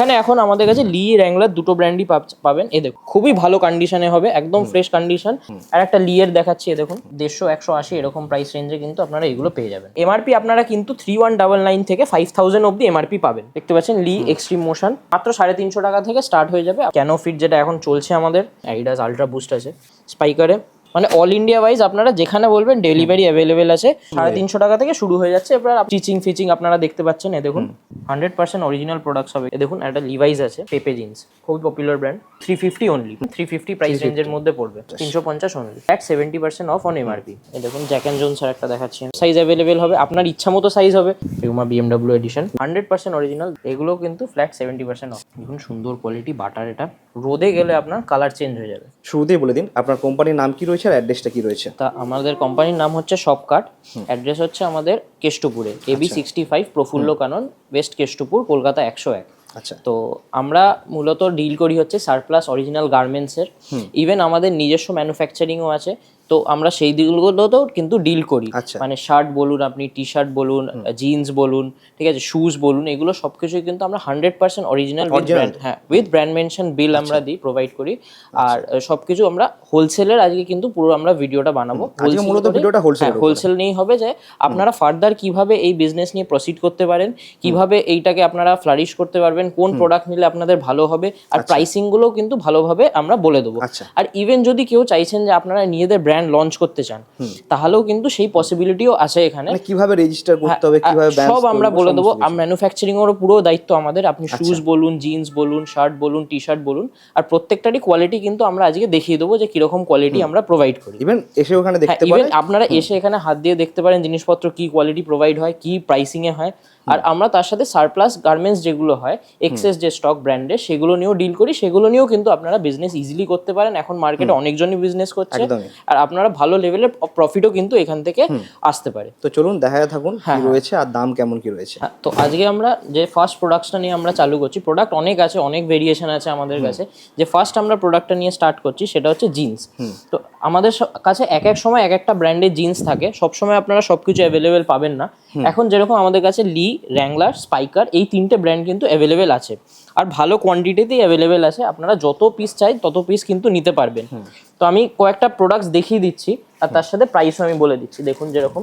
এখানে এখন আমাদের কাছে লি র্যাংলার দুটো ব্র্যান্ডই পাবেন। এ দেখুন খুবই ভালো কন্ডিশনে হবে একদম ফ্রেশ কন্ডিশন আর একটা লিয়ের দেখাচ্ছি এ দেখুন দেড়শো একশো আশি এরকম প্রাইস রেঞ্জে কিন্তু আপনারা এগুলো পেয়ে যাবেন। এমআরপি আপনারা কিন্তু থ্রি ওয়ান ডাবল নাইন থেকে ফাইভ থাউজেন্ড অব্দি এমআরপি পাবেন। দেখতে পাচ্ছেন লি এক্সট্রিম মোশন মাত্র সাড়ে তিনশো টাকা থেকে স্টার্ট হয়ে যাবে। ক্যানো ফিট যেটা এখন চলছে আমাদের অ্যাডিডাস আলট্রা বুস্ট আছে স্পাইকারে মানে অল ইন্ডিয়া ওয়াইজ আপনারা যেখানে বলবেন ডেলিভারি অ্যাভেলেবেল আছে। সাড়ে তিনশো টাকা থেকে শুরু হয়ে যাচ্ছে। এবার টিচিং ফিচিং আপনারা দেখতে পাচ্ছেন এ দেখুন। হান্ড্রেড পার্সেন্ট অরিজিনাল প্রোডাক্টস হবে। এ দেখুন একটা লিভাইস আছে পেপে জিন্স খুবই popular brand three fifty only three fifty price রেঞ্জের মধ্যে পড়বে। তিনশো পঞ্চাশ only at seventy percent off on MRP এ দেখুন জ্যাক অ্যান্ড জোনস একটা দেখাচ্ছি সাইজ অ্যাভেলেবেল হবে। আপনার ইচ্ছা মতো সাইজ হবে Puma BMW edition hundred percent original এগুলো কিন্তু ফ্ল্যাট সেভেন্টি পার্সেন্ট অফ দেখুন সুন্দর কোয়ালিটি বাটার এটা। রোদে গেলে আপনার কালার চেঞ্জ হয়ে যাবে। শুরুতেই বলে দিন আপনার কোম্পানির নাম কি রয়েছে? আর অ্যাড্রেসটা কি রয়েছে? তা আমাদের কোম্পানির নাম হচ্ছে সবকাট অ্যাড্রেস হচ্ছে আমাদের কেষ্টপুরে। AB sixty five Prafulla Kanan west Keshtopur Kolkata একশো এক। আচ্ছা। তো আমরা মূলত ডিল করি হচ্ছে সারপ্লাস অরিজিনাল গার্মেন্টসের ইভেন আমাদের নিজস্ব ম্যানুফ্যাকচারিংও আছে। তো আমরা সেই দিকগুলোতেও কিন্তু ডিল করি। আচ্ছা। মানে শার্ট বলুন আপনি টি শার্ট বলুন জিন্স বলুন ঠিক আছে শুজ বলুন এগুলো সব কিছুই কিন্তু আমরা হান্ড্রেড পার্সেন্ট অরিজিনাল ব্র্যান্ড হ্যাঁ উইথ ব্র্যান্ড মেনশন বিল আমরা দিই প্রোভাইড করি। আর সব কিছু আমরা হোলসেলের আজকে কিন্তু পুরো আমরা ভিডিওটা বানাবো। মূলত ভিডিওটা wholesale হোলসেল নিয়েই হবে যে আপনারা ফার্দার কীভাবে এই বিজনেস নিয়ে প্রসিড করতে পারেন কীভাবে এইটাকে আপনারা ফ্লারিশ করতে পারবেন কোন প্রোডাক্ট নিলে আপনাদের ভালো হবে আর প্রাইসিংগুলো কিন্তু ভালোভাবে আমরা বলে দেবো। আচ্ছা। আর ইভেন যদি কেউ চাইছেন যে আপনারা নিজেদের ব্র্যান্ড লঞ্চ করতে চান তাহলেও কিন্তু সেই পসিবিলিটিও আছে এখানে। মানে কীভাবে রেজিস্টার করতে হবে কীভাবে হ্যাঁ, সব আমরা বলে দেবো। ম্যানুফ্যাকচারিং এরও পুরো দায়িত্ব আমাদের। আপনি আচ্ছা। শুজ বলুন জিন্স বলুন শার্ট বলুন টি শার্ট বলুন আর প্রত্যেকটারই কোয়ালিটি কিন্তু আমরা আজকে দেখিয়ে দেবো যে কীরকম কোয়ালিটি আমরা প্রোভাইড করি। ইভেন এসে ওখানে হ্যাঁ দেখতে পারেন। আপনারা এসে এখানে হাত দিয়ে দেখতে পারেন জিনিসপত্র কি কোয়ালিটি প্রোভাইড হয় কি প্রাইসিং এ হয়। আর আমরা তার সাথে সারপ্লাস গার্মেন্টস যেগুলো হয় এক্সেস যে স্টক ব্র্যান্ডে সেগুলো নিয়েও ডিল করি সেগুলো নিয়েও কিন্তু আপনারা বিজনেস ইজিলি করতে পারেন। এখন মার্কেটে অনেকজনই বিজনেস করছে। আর আপনারা ভালো লেভেলের প্রফিটও কিন্তু এখান থেকে আসতে পারে। তো চলুন দেখা থাকুন কি রয়েছে আর দাম কেমন কি রয়েছে। হ্যাঁ তো আজকে আমরা যে ফার্স্ট প্রোডাক্টটা নিয়ে আমরা চালু করছি প্রোডাক্ট অনেক আছে অনেক ভেরিয়েশন আছে আমাদের কাছে। যে ফার্স্ট আমরা প্রোডাক্টটা নিয়ে স্টার্ট করছি সেটা হচ্ছে জিন্স তো আমাদের কাছে এক এক সময় এক একটা ব্র্যান্ডের জিন্স থাকে। সব সময় আপনারা সবকিছু অ্যাভেলেবেল পাবেন না। এখন যেরকম আমাদের কাছে লি র্যাংলার স্পাইকার এই তিনটে ব্র্যান্ড কিন্তু অ্যাভেলেবেল আছে। আর ভালো কোয়ান্টিটিতেই অ্যাভেলেবেল আছে। আপনারা যত পিস চাই তত পিস কিন্তু নিতে পারবেন। তো আমি কয়েকটা প্রোডাক্টস দেখিয়ে দিচ্ছি আর তার সাথে প্রাইসও আমি বলে দিচ্ছি। দেখুন যেরকম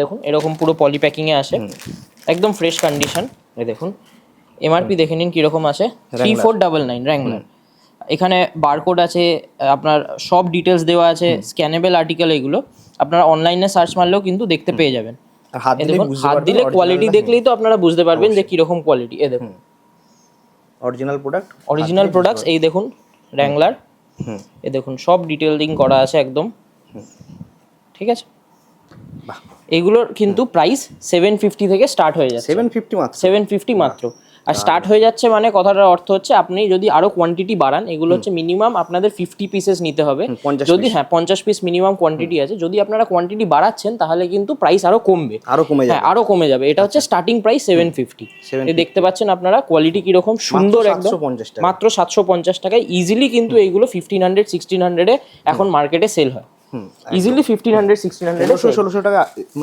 দেখুন এরকম পুরো পলি প্যাকিংয়ে আসে। একদম ফ্রেশ কন্ডিশন এ দেখুন এমআরপি দেখে নিন কীরকম আছে three four double nine Wrangler এখানে বারকোড আছে আপনার সব ডিটেলস দেওয়া আছে স্ক্যানেবল আর্টিকেল এগুলো। আপনারা অনলাইনে সার্চ মারলেও কিন্তু দেখতে পেয়ে যাবেন। হাত দিলে হাত দিলে কোয়ালিটি দেখলেই তো আপনারা বুঝতে পারবেন যে কীরকম কোয়ালিটি এ দেখুন। অরিজিনাল প্রোডাক্ট অরিজিনাল প্রোডাক্টস এই দেখুন র্যাংলার হুম। এ দেখুন সব ডিটেলিং করা আছে একদম। ঠিক আছে? এগুলোর কিন্তু প্রাইস সেভেন ফিফটি থেকে স্টার্ট হয়ে যায় সেভেন ফিফটি মাত্র। সেভেন ফিফটি মাত্র। আর স্টার্ট হয়ে যাচ্ছে মানে কথাটার অর্থ হচ্ছে আপনি যদি আরও কোয়ান্টিটি বাড়ান এগুলো হচ্ছে মিনিমাম আপনাদের ফিফটি পিসেস নিতে হবে। হুম, 50 যদি হ্যাঁ পঞ্চাশ পিস মিনিমাম কোয়ান্টিটি আছে যদি আপনারা কোয়ান্টিটি বাড়াচ্ছেন তাহলে কিন্তু প্রাইস আরও কমবে। আরও কমে যাবে। হ্যাঁ আরও কমে যাবে। এটা হচ্ছে স্টার্টিং প্রাইস সেভেন ফিফটি 750 দেখতে পাচ্ছেন আপনারা কোয়ালিটি কীরকম সুন্দর একদম। 750 টাকা। মাত্র সাতশো পঞ্চাশ টাকায় ইজিলি কিন্তু এইগুলো ফিফটিন হান্ড্রেড সিক্সটিন হান্ড্রেডে এখন মার্কেটে সেল হয়। Easily fifteen hundred sixteen hundred ষোলোশো টাকা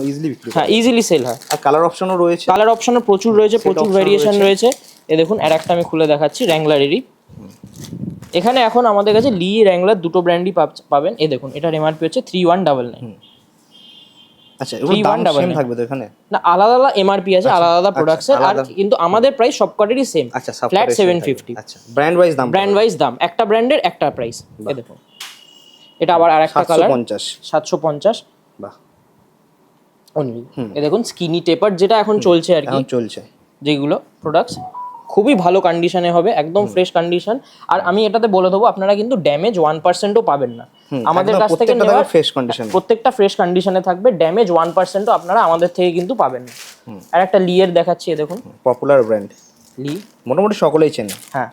ইজিলি বিক্রি হ্যাঁ ইজিলি সেল হয়। আর কালার অপশনও রয়েছে। কালার অপশনও প্রচুর রয়েছে প্রচুর ভেরিয়েশন রয়েছে। এ দেখুন আর একটা আমি খুলে দেখাচ্ছি র্যাংলারেরই এখানে এখন আমাদের কাছে লি র্যাংলার দুটো ব্র্যান্ডই পাবেন। এ দেখুন এটার এমআরপি হচ্ছে থ্রি ওয়ান ডাবল নাইন আচ্ছা এগুলো দাম 3199 থাকবে তো এখানে? না আলাদা আলাদা এমআরপি আছে আলাদা আলাদা প্রোডাক্টসের আর কিন্তু আমাদের প্রাইস সব কটারই সেম আচ্ছা ফ্ল্যাট সেভেন ফিফটি আচ্ছা ব্র্যান্ড ওয়াইজ দাম ব্র্যান্ড ওয়াইজ দাম একটা ব্র্যান্ডের একটা প্রাইস এ দেখুন। এটা আবার আর একটা কালার পঞ্চাশ। সাতশো পঞ্চাশ। বাহ। অনলি এ দেখুন স্কিনি টেপার যেটা এখন চলছে আর কি। চলছে। যেগুলো প্রোডাক্টস খুবই ভালো কন্ডিশনে হবে একদম ফ্রেশ কন্ডিশন আর আমি এটাতে বলে দেবো আপনারা কিন্তু ড্যামেজ ওয়ান পার্সেন্টও পাবেন না। আমাদের কাছ থেকে প্রত্যেকটা নেওয়ার থাকবে প্রত্যেকটা ফ্রেশ কন্ডিশনে থাকবে ড্যামেজ ওয়ান পার্সেন্টও আপনারা আমাদের থেকে কিন্তু পাবেন না। আর একটা লিয়ের দেখাচ্ছি এ দেখুন। পপুলার ব্র্যান্ড লি মোটামুটি সকলেই চেনে। হ্যাঁ।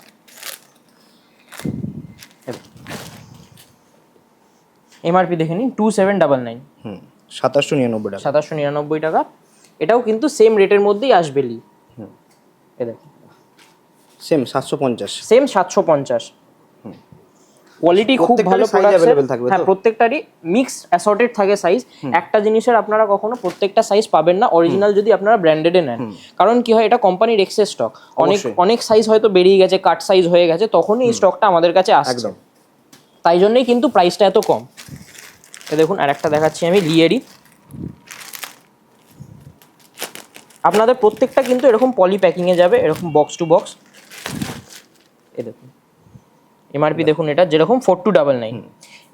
এমআরপি দেখে নিন two seven double nine hmm সাতাশশো নিরানব্বই টাকা। সাতাশশো নিরানব্বই টাকা। এটাও কিন্তু সেম রেটের মধ্যেই আসবে লি এ দেখুন। সেম সাতশো পঞ্চাশ। সেম সাতশো পঞ্চাশ। কোয়ালিটি খুব ভালো প্রোডাক্ট থাকবে হ্যাঁ প্রত্যেকটারই মিক্স অ্যাসর্টেড থাকে সাইজ একটা জিনিসের আপনারা কখনো প্রত্যেকটা সাইজ পাবেন না অরিজিনাল যদি আপনারা ব্র্যান্ডেডে নেন। কারণ কি হয় এটা কোম্পানির এক্সেস স্টক অনেক অনেক সাইজ হয়তো বেরিয়ে গেছে কাট সাইজ হয়ে গেছে তখনই এই স্টকটা আমাদের কাছে আসছে। একদম। তাই জন্যই কিন্তু প্রাইসটা এত কম। এ দেখুন আর একটা দেখাচ্ছি আমি লিয়েরই আপনাদের প্রত্যেকটা কিন্তু এরকম পলি প্যাকিংয়ে যাবে এরকম বক্স টু বক্স এ দেখুন এমআরপি দেখুন এটা যেরকম four two double nine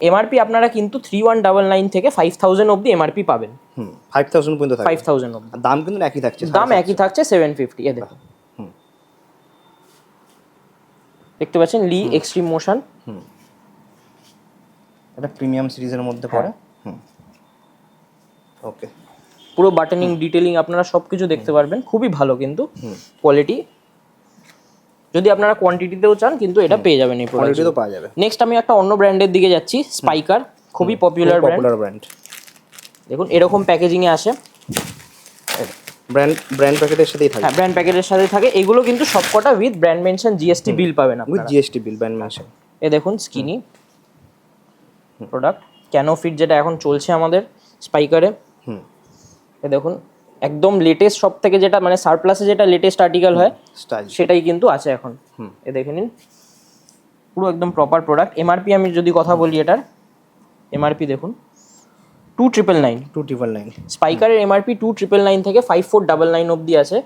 MRP আপনারা কিন্তু থ্রি ওয়ান ডাবল নাইন থেকে ফাইভ থাউজেন্ড অব্দি এমআরপি পাবেন। হুম ফাইভ থাউজেন্ড পর্যন্ত ফাইভ থাউজেন্ড অব্দি দাম কিন্তু একই থাকছে দাম একই থাকছে সেভেন ফিফটি এ দেখুন। হুম। দেখতে পাচ্ছেন লি এক্সট্রিম মোশন এটা প্রিমিয়াম সিরিজের মধ্যে পড়ে। হুম। ওকে। পুরো বাটনিং ডিটেলিং আপনারা সব কিছু দেখতে পারবেন। খুবই ভালো কিন্তু কোয়ালিটি যদি আপনারা কোয়ান্টিটিতেও চান কিন্তু এটা পেয়ে যাবেন এই প্রোডাক্ট তো পাওয়া যাবে। নেক্সট আমি একটা অন্য ব্র্যান্ডের দিকে যাচ্ছি স্পাইকার খুবই পপুলার ব্র্যান্ড পপুলার ব্র্যান্ড দেখুন এরকম প্যাকেজিংয়ে আসে। ব্র্যান্ড ব্র্যান্ড প্যাকেটের সাথেই থাকে। হ্যাঁ ব্র্যান্ড প্যাকেটের সাথে থাকে। এগুলো কিন্তু সবকটা with brand mention GST bill পাবেন আপনারা। With GST bill brand mention এ দেখুন স্কিনি প্রোডাক্ট ক্যানো ফিট যেটা এখন চলছে আমাদের স্পাইকারে হুম। এ দেখুন একদম লেটেস্ট সব থেকে যেটা মানে সারপ্লাসে যেটা লেটেস্ট আর্টিকেল হয় সেটাই কিন্তু আছে এখন। এ দেখে নিন পুরো একদম প্রপার প্রোডাক্ট এমআরপি আমি যদি কথা বলি এটার এমআরপি দেখুন। Two triple nine two triple nine স্পাইকারের MRP two triple nine থেকে ফাইভ ফোর ডাবল নাইন অব্দি আছে।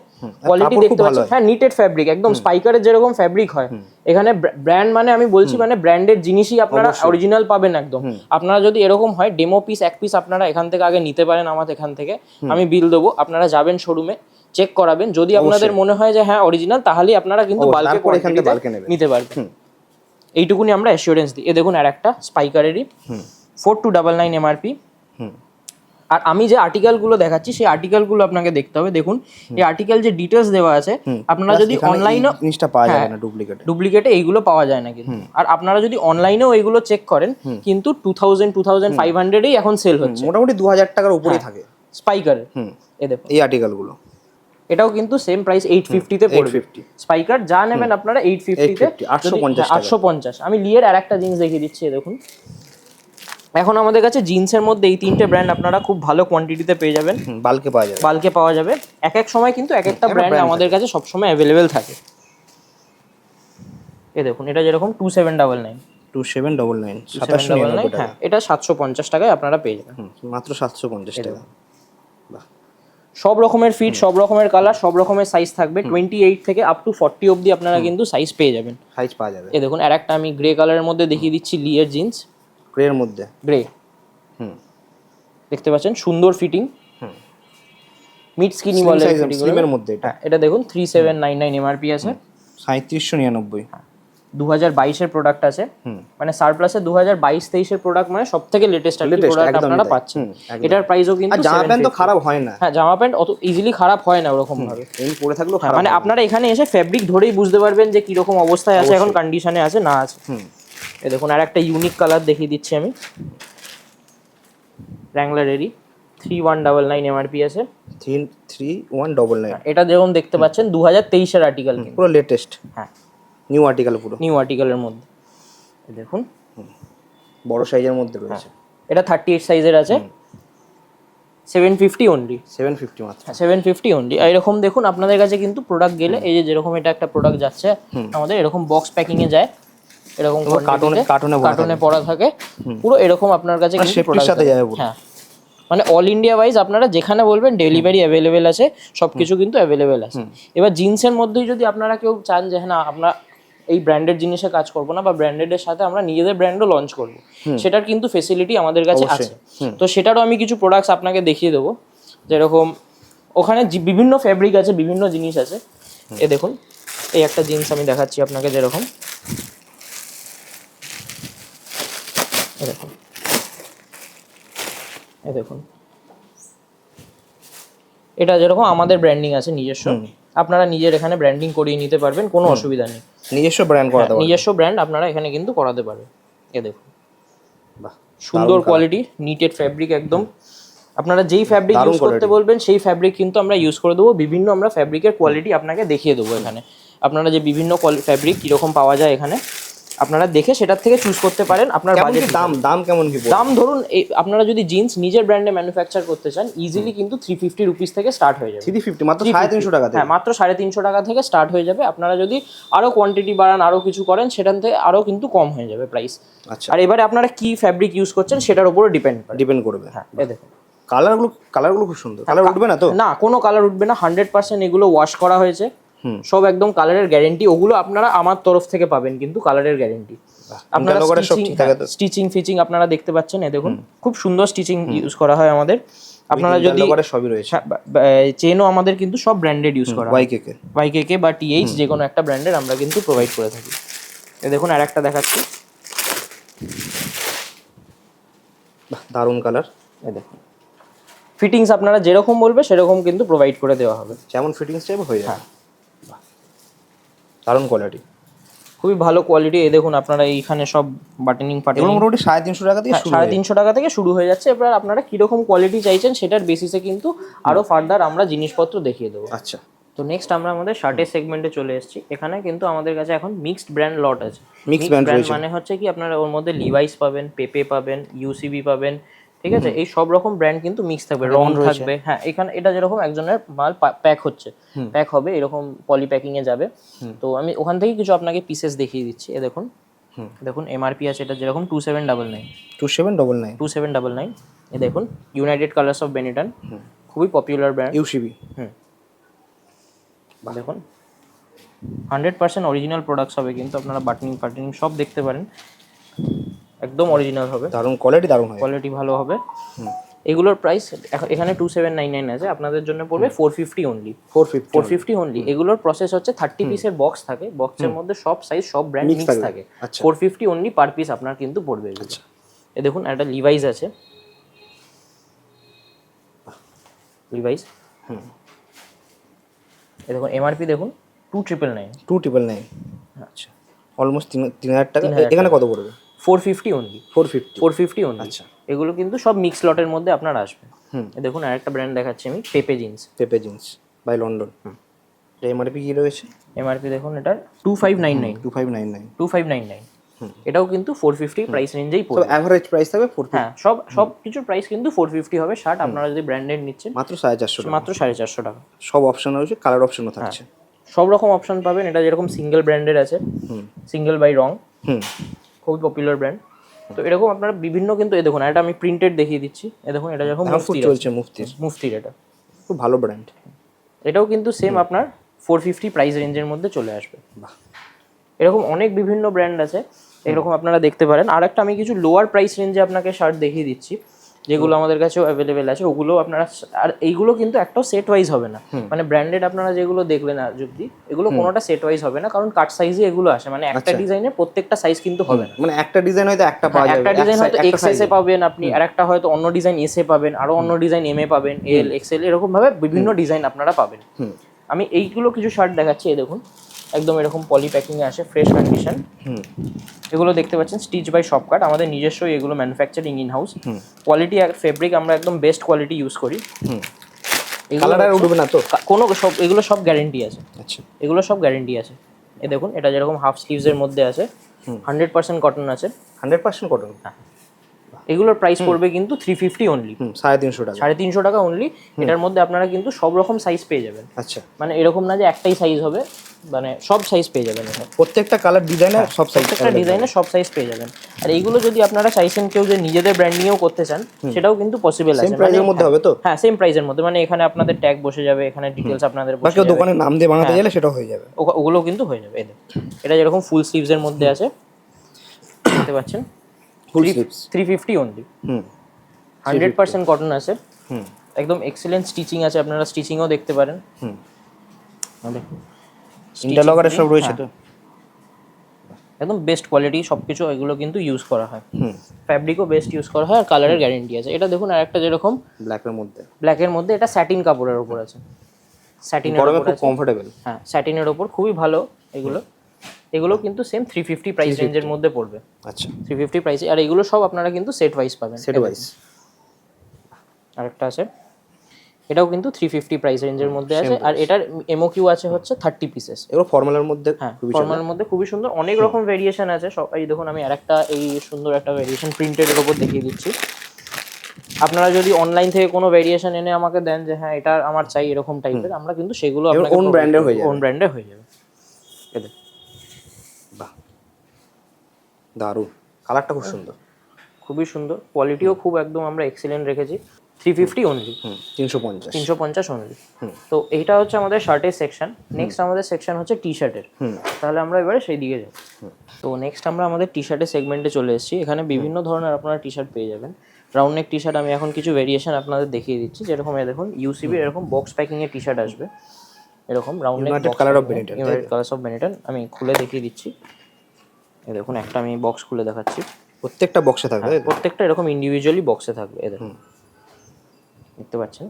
কোয়ালিটি দেখতে পাচ্ছি? হ্যাঁ নিটেড ফ্যাব্রিক একদম স্পাইকারের যেরকম ফ্যাব্রিক হয়। এখানে ব্র্যান্ড মানে আমি বলছি মানে ব্র্যান্ডের জিনিসই আপনারা অরিজিনাল পাবেন একদম। আপনারা যদি এরকম হয় ডেমো পিস এক পিস আপনারা এখান থেকে আগে নিতে পারেন আমার এখান থেকে। আমি বিল দেবো আপনারা যাবেন শোরুমে চেক করাবেন। যদি আপনাদের মনে হয় যে হ্যাঁ অরিজিনাল তাহলেই আপনারা কিন্তু বাল্কে। নিতে পারবেন। এইটুকুনি আমরা অ্যাসিওরেন্স দিই। এ দেখুন আর একটা স্পাইকারেরই four two double nine MRP আর আমি যে আর্টিকেলগুলো দেখাচ্ছি সেই আর্টিকেলগুলো আপনাকে দেখতে হবে। দেখুন এই আর্টিকেল যে ডিটেলস দেওয়া আছে আপনারা যদি এই জিনিসটা পাওয়া যাবে হ্যাঁ। না ডুপ্লিকেট ডুপ্লিকেটে এইগুলো পাওয়া যায় না কিন্তু। আর আপনারা যদি অনলাইনেও এইগুলো চেক করেন কিন্তু two thousand two thousand five হান্ড্রেডেই এখন সেল হচ্ছে। মোটামুটি দু হাজার টাকার উপরেই থাকে। স্পাইকার হুম। এ দেখুন। এই আর্টিকেলগুলো এটাও কিন্তু সেম প্রাইস এইট ফিফটিতে পড়বে। 850 স্পাইকার যা নেবেন আপনারা এইট ফিফটিতে 850, 850 আটশো পঞ্চাশ আমি লিয়ের আর একটা জিনিস দেখিয়ে দিচ্ছি এই দেখুন। এখন আমাদের কাছে জিন্সের মধ্যে এই তিনটে ব্র্যান্ড আপনারা খুব ভালো কোয়ান্টিটিতে পেয়ে যাবেন। বাল্কে পাওয়া যাবে। বাল্কে পাওয়া যাবে। এক এক সময় কিন্তু এক একটা ব্র্যান্ড আমাদের কাছে সবসময় অ্যাভেলেবেল থাকে। এ দেখুন এটা যেরকম two seven double nine two seven double nine সাতাশশো নিরানব্বই টাকা। হ্যাঁ এটা সাতশো পঞ্চাশ টাকায় আপনারা পেয়ে যাবেন। মাত্র সাতশো পঞ্চাশ টাকা। সব রকমের ফিট সব রকমের কালার সব রকমের সাইজ থাকবে। টোয়েন্টি এইট থেকে আপ টু ফর্টি অবধি আপনারা কিন্তু সাইজ পেয়ে যাবেন। সাইজ পাওয়া যাবে। এ দেখুন আর একটা আমি গ্রে কালারের মধ্যে দেখিয়ে দিচ্ছি লিয়ের জিন্স ক্রের মধ্যে। গ্রে হুম। দেখতে পাচ্ছেন সুন্দর ফিটিং হুম। মিড স্কিনি বলে। এর মধ্যে এটা। হ্যাঁ এটা দেখুন three seven nine nine MRP আছে। সাঁত্রিশশো নিরানব্বই। দু হাজার বাইশের প্রোডাক্ট আছে। মানে সারপ্লাসে দু হাজার বাইশ তেইশের প্রোডাক্ট মানে সব থেকে লেটেস্ট Latest, প্রোডাক্ট আপনারা পাচ্ছেন। এটার প্রাইসও কিন্তু আর জামা প্যান্ট তো খারাপ হয় না। হ্যাঁ জামা প্যান্ট অত ইজিলি খারাপ হয় না ওরকম ভাবে। এমনি পরে থাকলেও হ্যাঁ, খারাপ মানে আপনারা এখানে এসে ফ্যাব্রিক ধরেই বুঝতে পারবেন যে কীরকম অবস্থায় আছে এখন কন্ডিশনে আছে না আছে। হুম। এ দেখুন আর একটা ইউনিক কালার দেখিয়ে দিচ্ছি আমি। র্যাংলারেরই three one double nine MRP আছে। Three three one double nine এটা যেরকম দেখতে পাচ্ছেন দু হাজার তেইশের আর্টিকেল পুরো লেটেস্ট হ্যাঁ। নিউ আর্টিকেল পুরো। নিউ আর্টিকেলের মধ্যে। দেখুন। বড় সাইজের মধ্যে রয়েছে। এটা থার্টি এইট সাইজের আছে seven fifty only seven fifty মাত্র। সেভেন ফিফটি অনলি এরকম দেখুন আপনাদের কাছে কিন্তু প্রোডাক্ট গেলে এই যে যেরকম এটা একটা প্রোডাক্ট যাচ্ছে আমাদের এরকম বক্স প্যাকিংয়ে যায়। এরকম কার্টুনে- কার্টুনে কার্টুনে পড়া থাকে। পুরো এরকম আপনার কাছে কিন্তু safety-র সাথে যাবে। হ্যাঁ। মানে অল ইন্ডিয়া ওয়াইজ আপনারা যেখানে বলবেন ডেলিভারি অ্যাভেলেবেল আছে সবকিছু কিন্তু অ্যাভেলেবেল আছে। এবার জিন্সের মধ্যেই যদি আপনারা কেউ চান যে হ্যাঁ আমরা এই ব্র্যান্ডেড জিনিসে কাজ করব না বা ব্র্যান্ডেডের সাথে আমরা নিজেদের ব্র্যান্ডও লঞ্চ করব। সেটার কিন্তু ফেসিলিটি আমাদের কাছে আছে। তো সেটারও আমি কিছু প্রোডাক্টস আপনাকে দেখিয়ে দেবো। যেরকম ওখানে বিভিন্ন ফ্যাব্রিক আছে বিভিন্ন জিনিস আছে। এ দেখুন এই একটা জিন্স আমি দেখাচ্ছি আপনাকে যেরকম। এ দেখুন। এ দেখুন। এটা যেরকম আমাদের ব্র্যান্ডিং আছে নিজস্ব আপনারা নিজের এখানে ব্র্যান্ডিং করিয়ে নিতে পারবেন কোনো অসুবিধা নেই। নিজস্ব ব্র্যান্ড করাতে নিজস্ব ব্র্যান্ড আপনারা এখানে কিন্তু করাতে পারবেন। এ দেখুন। বাহ সুন্দর কোয়ালিটি নিটেড ফ্যাব্রিক একদম। আপনারা যেই ফ্যাব্রিক ইউজ করতে বলবেন সেই ফ্যাব্রিক কিন্তু আমরা ইউজ করে দেবো। বিভিন্ন আমরা ফ্যাব্রিকের কোয়ালিটি আপনাকে দেখিয়ে দেবো এখানে। আপনারা যে বিভিন্ন ফ্যাব্রিক কীরকম পাওয়া যায় এখানে আপনারা দেখে সেটার থেকে চুজ করতে পারেন আপনার বাজেট দাম? দাম কেমন কি দাম ধরুন আপনারা যদি জিন্স নিজের ব্র্যান্ডে ম্যানুফ্যাকচার করতে চান ইজিলি কিন্তু থ্রি ফিফটি রুপিস থেকে স্টার্ট হয়ে যাবে। থ্রি ফিফটি মাত্র সাড়ে তিনশো টাকা হ্যাঁ মাত্র সাড়ে তিনশো টাকা থেকে স্টার্ট হয়ে যাবে। আপনারা যদি আরও কোয়ান্টিটি বাড়ান আরও কিছু করেন সেখান থেকে আরও কিন্তু কম হয়ে যাবে প্রাইস আচ্ছা। আর এবারে আপনারা কি ফ্যাব্রিক ইউজ করছেন সেটার উপরে ডিপেন্ড ডিপেন্ড করবে। হ্যাঁ এই দেখুন। কালারগুলো কালারগুলো খুব সুন্দর। কালার উঠবে না তো? না কোনো কালার উঠবে না। হান্ড্রেড পার্সেন্ট এগুলো ওয়াশ করা হয়েছে। সব একদম কালারের গ্যারেন্টি ওগুলো আপনারা আমার তরফ থেকে পাবেন কিন্তু কালারের গ্যারেন্টি আপনারা? স্টিচিং ফিচিং আপনারা দেখতে পাচ্ছেন এ দেখুন। খুব সুন্দর স্টিচিং ইউজ করা হয় আমাদের। আপনারা যদি সবই রয়েছে। চেনও আমাদের কিন্তু সব ব্র্যান্ডেড ইউজ করা হয়। ওয়াই কেকে ওয়াইকেকে বা টিএইচ যে কোনো একটা ব্র্যান্ডের আমরা কিন্তু প্রোভাইড করে থাকি। এ দেখুন আর একটা দেখাচ্ছি দারুণ কালার এ দেখুন। ফিটিংস আপনারা যেরকম বলবে সেরকম কিন্তু প্রোভাইড করে দেওয়া হবে। যেমন ফিটিংস চাইবে হয়ে যাবে। হ্যাঁ। দারুণ কোয়ালিটি খুবই ভালো কোয়ালিটি এ দেখুন আপনারা এইখানে সব বাটনিং এগুলো ফাটিং মোটামুটি সাড়ে তিনশো টাকা থেকে শুরু সাড়ে তিনশো টাকা থেকে শুরু হয়ে যাচ্ছে। এবার আপনারা কীরকম কোয়ালিটি চাইছেন সেটার বেসিসে কিন্তু আরও ফার্দার আমরা জিনিসপত্র দেখিয়ে দেবো। আচ্ছা। তো নেক্সট আমরা আমাদের শার্টের সেগমেন্টে চলে এসেছি। এখানে কিন্তু আমাদের কাছে এখন মিক্সড ব্র্যান্ড লট আছে। মিক্সড ব্র্যান্ড মানে হচ্ছে কি আপনারা ওর মধ্যে লিভাইস পাবেন পেপে পাবেন ইউসিবি পাবেন ঠিক আছে? এই সব রকম ব্র্যান্ড কিন্তু মিক্স থাকবে রং থাকবে। হ্যাঁ এখানে এটা যেরকম একজনের মাল প্যাক হচ্ছে। প্যাক হবে এরকম পলি প্যাকিং এ যাবে। তো আমি ওখান থেকে কিছু আপনাকে পিসেস দেখিয়ে দিচ্ছি। এ দেখুন। দেখুন এমআরপি আছে এটা যেরকম two seven double nine two seven double nine two seven double nine এ দেখুন ইউনাইটেড কালার্স অফ বেনিটন খুবই পপুলার ব্র্যান্ড ইউসিবি হুম। দেখুন হান্ড্রেড পার্সেন্ট অরিজিনাল প্রোডাক্টস হবে কিন্তু আপনারা বাটনিং ফাটনিং সব দেখতে পারেন। একদম অরিজিনাল হবে। দারুণ কোয়ালিটি দারুণ হয় কোয়ালিটি ভালো হবে। এগুলোর প্রাইস এখানে টু সেভেন নাইন নাইন আছে আপনাদের জন্য পড়বে four fifty only four fifty four fifty only এগুলোর প্রসেস হচ্ছে থার্টি পিসের বক্স থাকে। বক্সের মধ্যে সব সাইজ সব ব্র্যান্ড মিক্স থাকে। আচ্ছা। Four fifty only per piece আপনার কিন্তু পড়বে এ দেখুন একটা লিভাইস আছে। লিভাইস হুম। এ দেখুন এমআরপি দেখুন two triple nine two triple nine আচ্ছা। অলমোস্ট তিন তিন হাজার টাকা। এখানে কত পড়বে? Four fifty only four fifty. Four fifty only আচ্ছা। এগুলো কিন্তু সব মিক্স লটের মধ্যে আপনার আসবে। হুম। দেখুন আরেকটা ব্র্যান্ড দেখাচ্ছি আমি Pepe Jeans Pepe Jeans by London hmm. MRP কি রয়েছে? এমআরপি দেখুন এটার two five nine nine two five nine nine two five nine nine এটাও কিন্তু ফোর ফিফটি প্রাইস রেঞ্জেই পড়বে। অ্যাভারেজ প্রাইস থাকবে ফোর হ্যাঁ সব সব কিছুর প্রাইস কিন্তু ফোর ফিফটি হবে শার্ট আপনারা যদি ব্র্যান্ডেড নিচ্ছেন মাত্র সাড়ে চারশো মাত্র সাড়ে চারশো টাকা। সব অপশন রয়েছে কালার অপশনও থাকছে। সব রকম অপশন পাবেন এটা যেরকম সিঙ্গেল ব্র্যান্ডের আছে হুম। সিঙ্গেল বাই রং হুম। খুবই পপুলার ব্র্যান্ড তো এরকম আপনারা বিভিন্ন কিন্তু এ দেখুন এটা আমি প্রিন্টেড দেখিয়ে দিচ্ছি। এ দেখুন এটা যখন মুফতি চলছে মুফতির। মুফতির এটা। খুব ভালো ব্র্যান্ড এটাও কিন্তু সেম আপনার ফোর ফিফটি প্রাইস রেঞ্জের মধ্যে চলে আসবে। বাহ এরকম অনেক বিভিন্ন ব্র্যান্ড আছে। এরকম আপনারা দেখতে পারেন। আর একটা আমি কিছু লোয়ার প্রাইস রেঞ্জে আপনাকে শার্ট দেখিয়ে দিচ্ছি। যেগুলো আমাদের কাছেও অ্যাভেলেবেল আছে ওগুলো আপনারা আর এইগুলো কিন্তু একটাও সেট ওয়াইজ হবে না। মানে ব্র্যান্ডেড আপনারা যেগুলো দেখলেন আজ অব্দি এগুলো কোনোটা সেট ওয়াইজ হবে না কারণ কাট সাইজে এগুলো আসে। মানে একটা ডিজাইনের প্রত্যেকটা সাইজ কিন্তু হবে না। মানে একটা ডিজাইন হয়তো একটা পাওয়া যাবে একটা ডিজাইন হয়তো এক্স এ পাবেন আপনি আর একটা হয়তো অন্য ডিজাইন এস এ পাবেন আরও অন্য ডিজাইন এম এ পাবেন এল এক্সেল এরকম ভাবে বিভিন্ন ডিজাইন আপনারা পাবেন। আমি এইগুলো কিছু শার্ট দেখাচ্ছি এই দেখুন। একদম এরকম পলি প্যাকিং এ আসে ফ্রেশ কন্ডিশন হুম। এগুলো দেখতে পাচ্ছেন স্টিচ বাই শপকাট আমাদের নিজস্বই এগুলো ম্যানুফ্যাকচারিং ইন হাউস কোয়ালিটি আর ফেব্রিক আমরা একদম বেস্ট কোয়ালিটি ইউজ করি। কালার আর উঠবে না তো? কোনো সব এগুলো সব গ্যারেন্টি আছে। আচ্ছা। এগুলো সব গ্যারেন্টি আছে। এ দেখুন এটা যেরকম হাফ স্লিভসের মধ্যে আছে। হান্ড্রেড পার্সেন্ট কটন আছে। হান্ড্রেড পার্সেন্ট কটন এগুলোর প্রাইস পড়বে কিন্তু থ্রি ফিফটি অনলি সাড়ে তিনশো টাকা। সাড়ে তিনশো টাকা অনলি এটার মধ্যে আপনারা কিন্তু সব রকম সাইজ পেয়ে যাবেন। আচ্ছা। মানে এরকম না যে একটাই সাইজ হবে মানে সব সাইজ পেয়ে যাবেন প্রত্যেকটা কালার ডিজাইনের সব সাইজ প্রত্যেকটা ডিজাইনের সব সাইজ পেয়ে যাবেন। আর এইগুলো যদি আপনারা চাইছেন কেউ যে নিজেদের ব্র্যান্ডিংও করতে চান সেটাও কিন্তু পসিবল সেম আছে। প্রাইসের মধ্যে হবে তো? হ্যাঁ সেম প্রাইসের মধ্যে। মানে এখানে আপনাদের ট্যাগ বসে যাবে এখানে ডিটেলস আপনাদের বসে যাবে। দোকানের নাম দিয়ে বানাতে গেলে সেটাও হয়ে যাবে। ওগুলো কিন্তু হয়ে যাবে। এটা যেরকম ফুল স্লিভস এর মধ্যে আছে। দেখতে পাচ্ছেন? Full sleeves three fifty only hmm. Hundred percent cotton আছে। হুম। একদম এক্সেলেন্ট স্টিচিং আছে আপনারা স্টিচিংও দেখতে পারেন। হুম। দেখুন। সব রয়েছে তো? একদম বেস্ট কোয়ালিটি সব কিছু এগুলো কিন্তু ইউজ করা হয়। হুম। ফ্যাব্রিকও বেস্ট ইউজ করা হয় আর কালারের গ্যারেন্টি আছে। এটা দেখুন আর একটা যেরকম ব্ল্যাকের মধ্যে। ব্ল্যাকের মধ্যে এটা স্যাটিন কাপড়ের ওপর আছে। স্যাটিনের ওপর খুব কমফোর্টেবল হ্যাঁ স্যাটিনের ওপর খুবই ভালো এগুলো। এগুলো কিন্তু সেম থ্রি ফিফটি প্রাইস রেঞ্জের মধ্যে পড়বে। আচ্ছা। থ্রি ফিফটি প্রাইসে আর এগুলো সব আপনারা কিন্তু সেট ওয়াইজ পাবেন। সেট ওয়াইজ আরেকটা আছে। এটাও কিন্তু থ্রি ফিফটি প্রাইস রেঞ্জের মধ্যে আছে। আর এটার এমওকিউ আছে হচ্ছে থার্টি পিসেস এগুলো ফর্মালের মধ্যে হ্যাঁ ফর্মালের মধ্যে খুবই সুন্দর। অনেক রকম ভেরিয়েশন আছে। সব এই দেখুন আমি আরেকটা এই সুন্দর একটা ভেরিয়েশন প্রিন্টেড এর উপর দেখিয়ে দিচ্ছি। আপনারা যদি অনলাইন থেকে কোনো ভেরিয়েশন এনে আমাকে দেন যে হ্যাঁ এটা আমার চাই এরকম টাইপের আমরা কিন্তু সেগুলো own brand এর হয়ে যাবে। ওন ব্র্যান্ডে হয়ে যাবে। এদের দারুণ। কালারটা খুব সুন্দর। খুবই সুন্দর। কোয়ালিটিও খুব একদম আমরা এক্সিলেন্ট রেখেছি। থ্রি ফিফটি অনলি তিনশো পঞ্চাশ। তিনশো পঞ্চাশ অনলি। তো এইটা হচ্ছে আমাদের শার্টের সেকশন নেক্সট আমাদের সেকশন হচ্ছে টি শার্টের তাহলে আমরা এবারে সেই দিকে যাই। তো নেক্সট আমরা আমাদের টি শার্টের সেগমেন্টে চলে এসেছি। এখানে বিভিন্ন ধরনের আপনারা টি শার্ট পেয়ে যাবেন। রাউন্ড নেক টি শার্ট আমি এখন কিছু ভেরিয়েশন আপনাদের দেখিয়ে দিচ্ছি। যেরকম দেখুন ইউসিবি এরকম বক্স প্যাকিং এর টি শার্ট আসবে। এরকম রাউন্ড নেক তাই তো? ইউনাইটেড কালার্স অফ বেনেটন আমি খুলে দেখিয়ে দিচ্ছি। দেখুন একটা আমি বক্স খুলে দেখাচ্ছি। প্রত্যেকটা বক্সে থাকবে প্রত্যেকটা এরকম ইন্ডিভিজুয়ালি বক্সে থাকবে এদের দেখতে পাচ্ছেন?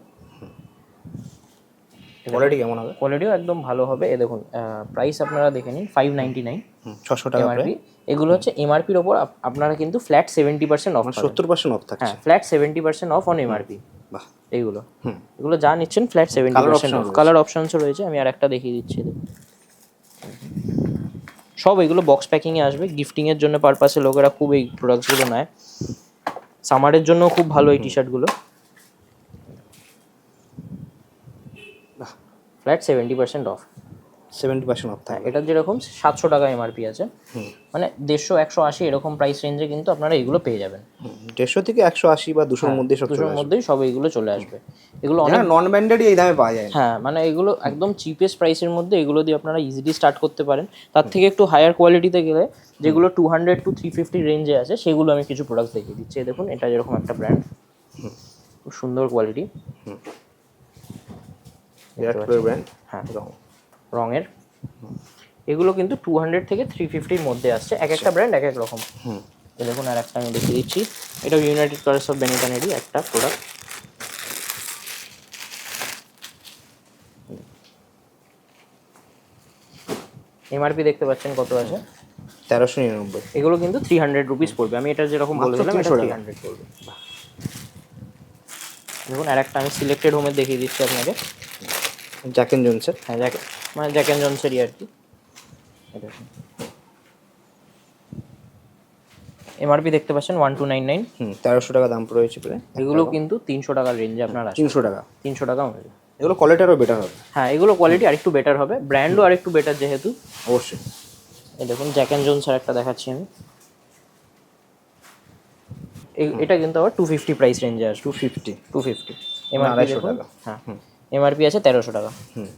কোয়ালিটি কেমন হবে? কোয়ালিটিও একদম ভালো হবে। এ দেখুন প্রাইস আপনারা দেখে নিন ফাইভ নাইনটি নাইন হুম ছশো টাকা এমআরপি এগুলো হচ্ছে এমআরপির ওপর আপনারা কিন্তু ফ্ল্যাট সেভেন্টি পার্সেন্ট অফ সত্তর পার্সেন্ট অফ থাকছে। হ্যাঁ flat seventy percent off on MRP বাহ। এইগুলো। এগুলো যা নিচ্ছেন flat seventy percent off colour অপশনসও রয়েছে। আমি আর একটা দেখিয়ে দিচ্ছি। সব এগুলো বক্স প্যাকিংয়ে আসবে। গিফটিংয়ের জন্য পারপাসে লোকেরা খুব এই প্রোডাক্টসগুলো নেয়। সামারের জন্য খুব ভালো এই টি শার্টগুলো flat seventy percent off seventy percent off হ্যাঁ থাকবে এটার যেরকম সাতশো টাকা এমআরপি আছে। মানে দেড়শো একশো আশি এরকম প্রাইস রেঞ্জে কিন্তু আপনারা এগুলো পেয়ে যাবেন। দেড়শো থেকে একশো আশি বা দুশোর মধ্যে দুশোর মধ্যেই সব এগুলো চলে আসবে। এগুলো অনেক হ্যাঁ নন ব্র্যান্ডেডই এই দামে পাওয়া যায় হ্যাঁ মানে এগুলো একদম চিপেস্ট প্রাইসের মধ্যে এগুলো দিয়ে আপনারা ইজিলি স্টার্ট করতে পারেন। তার থেকে একটু হায়ার কোয়ালিটিতে গেলে যেগুলো two hundred two three fifty রেঞ্জে আছে সেগুলো আমি কিছু প্রোডাক্ট দেখিয়ে দিচ্ছি। এই দেখুন এটা যেরকম একটা ব্র্যান্ড খুব সুন্দর কোয়ালিটি ব্র্যান্ড হ্যাঁ। রঙের। এগুলো কিন্তু টু হান্ড্রেড থেকে থ্রি ফিফটির মধ্যে আসছে। এক একটা ব্র্যান্ড এক এক রকম। হুম। দেখুন আর একটা আমি দেখিয়ে দিচ্ছি। এটা ইউনাইটেড কালার্স অফ বেনিটানেরই একটা প্রোডাক্ট এমআরপি দেখতে পাচ্ছেন কত আছে? তেরোশো নিরানব্বই। এগুলো কিন্তু থ্রি হান্ড্রেড রুপিস পড়বে। আমি এটা যেরকম বলেছিলাম এটা থ্রি হান্ড্রেড পড়বে। দেখুন আর একটা আমি সিলেক্টেড হোমের দেখিয়ে দিচ্ছি আপনাকে। জ্যাক এন্ড জোনসের হ্যাঁ জ্যাক মানে জ্যাকেন জনসেরই আর কি। এমআরপি দেখতে পাচ্ছেন one two nine nine hmm তেরোশো টাকা দাম পড়েছে প্রায়। এগুলো কিন্তু তিনশো টাকার রেঞ্জে আপনার তিনশো টাকা। তিনশো টাকা এগুলো কোয়ালিটি আরও বেটার হবে। হ্যাঁ এগুলো কোয়ালিটি আরেকটু বেটার হবে। ব্র্যান্ডও আরেকটু বেটার যেহেতু। অবশ্যই। এই দেখুন জ্যাক অ্যান্ড জোনসের একটা দেখাচ্ছি আমি। এটা কিন্তু আবার টু ফিফটি প্রাইস রেঞ্জে আসবে। Two fifty two fifty MRP. হ্যাঁ। এমআরপি আছে তেরোশো টাকা। হুম।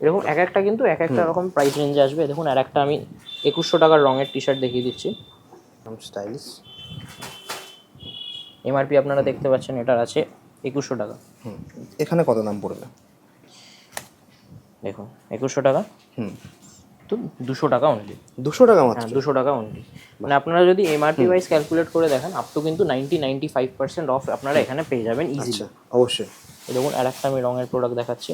এরকম এক একটা কিন্তু এক একটা রকম প্রাইস রেঞ্জে আসবে। দেখুন আর একটা আমি একুশশো টাকার রঙের টি শার্ট দেখিয়ে দিচ্ছি। স্টাইলিশ এমআরপি আপনারা দেখতে পাচ্ছেন এটার আছে একুশশো টাকা। হুম। এখানে কত দাম পড়বে? দেখুন একুশশো টাকা। হুম। তো দুশো টাকা অনলি দুশো টাকা মাত্র। হ্যাঁ দুশো টাকা অনলি মানে আপনারা যদি এমআরপি ওয়াইজ ক্যালকুলেট করে দেখেন আপ তো কিন্তু ninety ninety five percent off আপনারা এখানে পেয়ে যাবেন ইজিলি আচ্ছা অবশ্যই। দেখুন আর একটা আমি রঙের প্রোডাক্ট দেখাচ্ছি।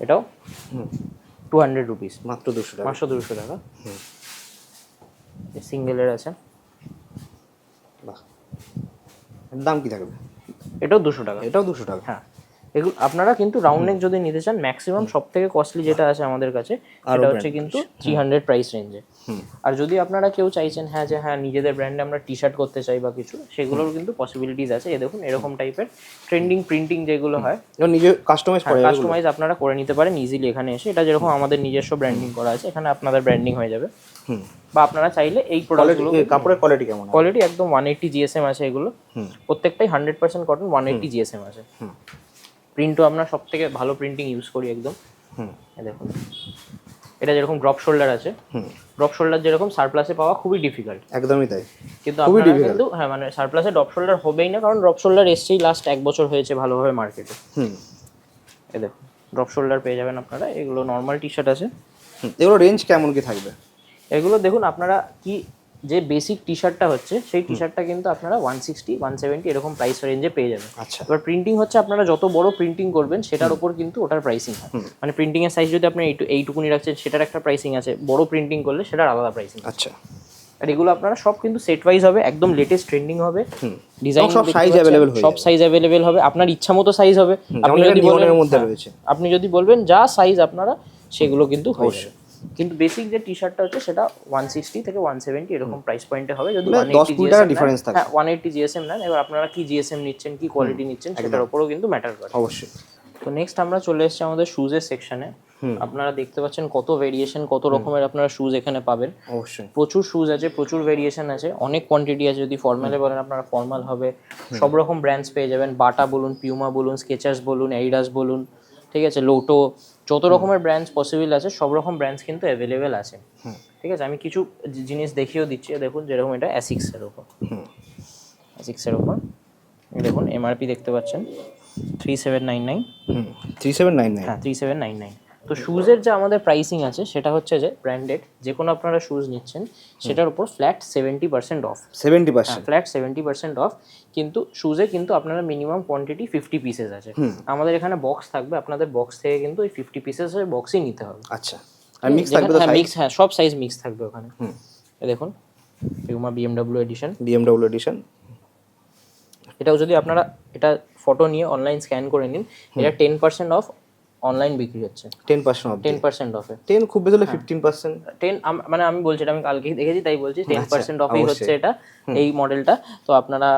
এটাও? হুম। টু হান্ড্রেড রুপিস মাত্র দুশো টাকা। পাঁচশো দুশো টাকা? হুম। সিঙ্গেলের আছে। বাহ। দাম কি থাকবে? এটাও দুশো টাকা। এটাও দুশো টাকা। হ্যাঁ। এগুলো আপনারা কিন্তু রাউন্ড নেক যদি নিতে চান ম্যাক্সিমাম সব থেকে কস্টলি যেটা আছে আমাদের কাছে এটা হচ্ছে কিন্তু থ্রি হান্ড্রেড প্রাইস রেঞ্জে আর যদি আপনারা কেউ চাইছেন হ্যাঁ যে হ্যাঁ নিজেদের ব্র্যান্ডে আমরা টি শার্ট করতে চাই বা কিছু সেগুলোর কিন্তু পসিবিলিটিস আছে। এ দেখুন এরকম টাইপের ট্রেন্ডিং প্রিন্টিং যেগুলো হয় নিজে কাস্টমাইজ করে কাস্টমাইজ আপনারা করে নিতে পারেন ইজিলি এখানে এসে। এটা যেরকম আমাদের নিজস্ব ব্র্যান্ডিং করা আছে এখানে আপনাদের ব্র্যান্ডিং হয়ে যাবে। হুম। বা আপনারা চাইলে এই প্রোডাক্টগুলো কাপড়ের কোয়ালিটি কেমন? কোয়ালিটি একদম ওয়ান এইটটি জিএসএম আছে এগুলো। প্রত্যেকটাই hundred percent cotton one eighty GSM আছে। হুম। প্রিন্টও আমরা সব থেকে ভালো প্রিন্টিং ইউজ করি একদম। হুম। এই দেখুন। এটা যেরকম ড্রপ শোল্ডার আছে। হুম। ড্রপ শোল্ডার যেরকম সারপ্লাসে পাওয়া খুবই ডিফিকাল্ট একদমই তাই। কিন্তু খুবই কিন্তু হ্যাঁ মানে সারপ্লাসে ড্রপ শোল্ডার হবেই না কারণ ড্রপ শোল্ডার এসছেই লাস্ট এক বছর হয়েছে ভালোভাবে মার্কেটে হুম। এই দেখুন ড্রপ শোল্ডার পেয়ে যাবেন আপনারা এগুলো নর্মাল টি শার্ট আছে এগুলো রেঞ্জ কেমন কি থাকবে? এগুলো দেখুন আপনারা কি যে বেসিক টি শার্টটা হচ্ছে সেই টি শার্টটা কিন্তু আপনারা ওয়ান সিক্সটি ওয়ান সেভেন্টি এরকম প্রাইস রেঞ্জে পেয়ে যাবেন। আচ্ছা। এবার প্রিন্টিং হচ্ছে আপনারা যত বড় প্রিন্টিং করবেন সেটার উপর কিন্তু ওটার প্রাইসিং হয়। মানে প্রিন্টিং এর সাইজ যদি আপনি এইটু এইটুকুনি রাখছেন সেটার একটা প্রাইসিং আছে। বড় প্রিন্টিং করলে সেটার আলাদা প্রাইসিং আচ্ছা। আর এগুলো আপনারা সব কিন্তু সেট ওয়াইজ হবে একদম লেটেস্ট ট্রেন্ডিং হবে। ডিজাইন সব সাইজ available হয়ে সব সাইজ অ্যাভেলেবেল হবে। আপনার ইচ্ছা মতো সাইজ হবে। আপনি যদি বলেন হ্যাঁ, আপনি যদি বলবেন যা সাইজ আপনারা সেগুলো কিন্তু যাবে। কিন্তু বেসিক যে টি শার্টটা হচ্ছে সেটা ওয়ান সিক্সটি থেকে ওয়ান সেভেন্টি এরকম প্রাইস পয়েন্টে হবে। যদি মানে ওয়ান 10 কুড়ি টাকা থাকে। হ্যাঁ ওয়ান এইটটি জিএসএম নেন এবার আপনারা কি জিএসএম নিচ্ছেন কি কোয়ালিটি নিচ্ছেন সেটার উপরও কিন্তু ম্যাটার করে। অবশ্যই। তো নেক্সট আমরা চলে এসেছি আমাদের শুজের সেকশনে আপনারা দেখতে পাচ্ছেন কত ভেরিয়েশন কত রকমের আপনারা শুজ এখানে পাবেন। অবশ্যই। প্রচুর শুজ আছে প্রচুর ভেরিয়েশন আছে অনেক কোয়ান্টিটি আছে। যদি ফর্মালে বলেন আপনারা ফর্মাল হবে। সব রকম ব্র্যান্ডস পেয়ে যাবেন। বাটা বলুন পিউমা বলুন স্কেচার্স বলুন এডিডাস বলুন ঠিক আছে লোটো যত রকমের ব্র্যান্ডস পসিবল আছে সব রকম ব্র্যান্ডস কিন্তু অ্যাভেলেবেল আছে। ঠিক আছে? আমি কিছু জিনিস দেখিয়েও দিচ্ছি। দেখুন যেরকম এটা অ্যাসিক্সের ওপর অ্যাসিক্সের ওপর দেখুন এমআরপি দেখতে পাচ্ছেন। Three seven nine nine hmm. Three seven nine nine হ্যাঁ থ্রি সেভেন নাইন নাইন তো শুজের যে আমাদের প্রাইসিং আছে সেটা হচ্ছে যে ব্র্যান্ডেড যে কোনো আপনারা শুজ নিচ্ছেন সেটার উপর flat seventy percent off seventy percent flat seventy percent off কিন্তু শুজে কিন্তু আপনারা মিনিমাম কোয়ান্টিটি ফিফটি পিসেস আছে। আমাদের এখানে বক্স থাকবে আপনাদের বক্স থেকে কিন্তু ওই ফিফটি পিসেস বক্সই নিতে হবে। আচ্ছা। আর মিক্স থাকবে তো হ্যাঁ মিক্স হ্যাঁ সব সাইজ মিক্স থাকবে ওখানে। দেখুন Puma BMW edition BMW edition এটাও যদি আপনারা এটা ফটো নিয়ে অনলাইন স্ক্যান করে নিন এটা টেন পার্সেন্ট অফ অনলাইন বিক্রি হচ্ছে। Ten percent off ten percent অফে ten খুব বেশি হলে ফিফটিন পার্সেন্ট টেন মানে আমি বলছি এটা আমি কালকেই দেখেছি তাই বলছি টেন পার্সেন্ট অফেই হচ্ছে এটা এই মডেলটা তো আপনারা